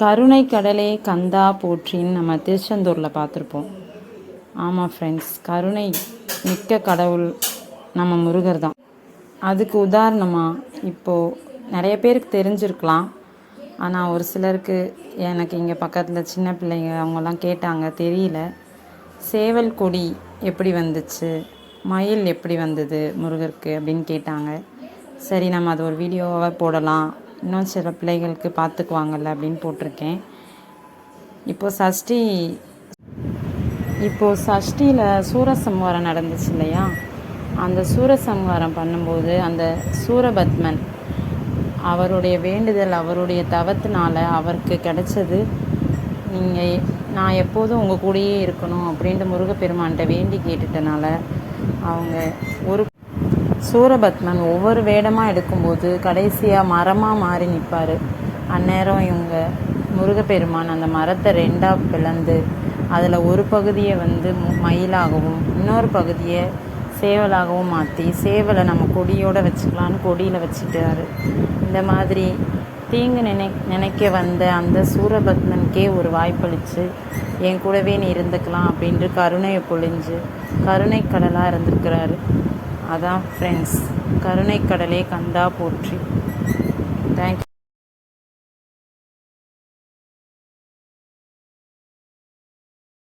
கருணை கடலே கந்தா போற்றின்னு நம்ம திருச்செந்தூரில் பார்த்துருப்போம். ஆமாம் ஃப்ரெண்ட்ஸ் கருணை மிக்க கடவுள் நம்ம முருகர் தான். அதுக்கு உதாரணமாக இப்போது நிறைய பேருக்கு தெரிஞ்சிருக்கலாம். ஆனால் ஒரு சிலருக்கு எனக்கு இங்கே பக்கத்தில் சின்ன பிள்ளைங்க அவங்கெல்லாம் கேட்டாங்க தெரியல. சேவல் கொடி எப்படி வந்துச்சு? மயில் எப்படி வந்தது முருகருக்கு அப்படின்னு கேட்டாங்க. சரி நம்ம அது ஒரு வீடியோவாக போடலாம். இன்னும் சில பிள்ளைகளுக்கு பார்த்துக்குவாங்கல்ல அப்படின்னு போட்டிருக்கேன். இப்போது சஷ்டி இப்போது சஷ்டியில் சூரசம்ஹாரம் நடந்துச்சு இல்லையா? அந்த சூரசம்ஹாரம் பண்ணும்போது அந்த சூரபத்மன் அவருடைய வேண்டுதல் அவருடைய தவத்தினால அவருக்கு கிடைச்சது நீங்கள் நான் எப்போதும் உங்கள் கூடயே இருக்கணும் அப்படின்ட்டு முருகப்பெருமான்கிட்ட வேண்டி கேட்டுட்டனால அவங்க ஒரு சூரபத்மன் ஒவ்வொரு வேடமாக எடுக்கும்போது கடைசியாக மரமாக மாறி நிற்பார் அந்நேரம் இவங்க முருகப்பெருமான் அந்த மரத்தை ரெண்டாக பிளந்து அதில் ஒரு பகுதியை வந்து மயிலாகவும் இன்னொரு பகுதியை சேவலாகவும் மாற்றி சேவலை நம்ம கொடியோடு வச்சுக்கலான்னு கொடியில் வச்சுட்டாரு. இந்த மாதிரி தீங்கு நினை நினைக்க வந்த அந்த சூரபத்மனுக்கே ஒரு வாய்ப்பளித்து என் கூடவே நீ இருந்துக்கலாம் அப்படின்ட்டு கருணையை பொழிஞ்சு கருணை கடலாக இருந்திருக்கிறாரு. அதான் ஃப்ரெண்ட்ஸ் கருணைக்கடலே கடலே கந்தா போற்றி. தேங்க்யூ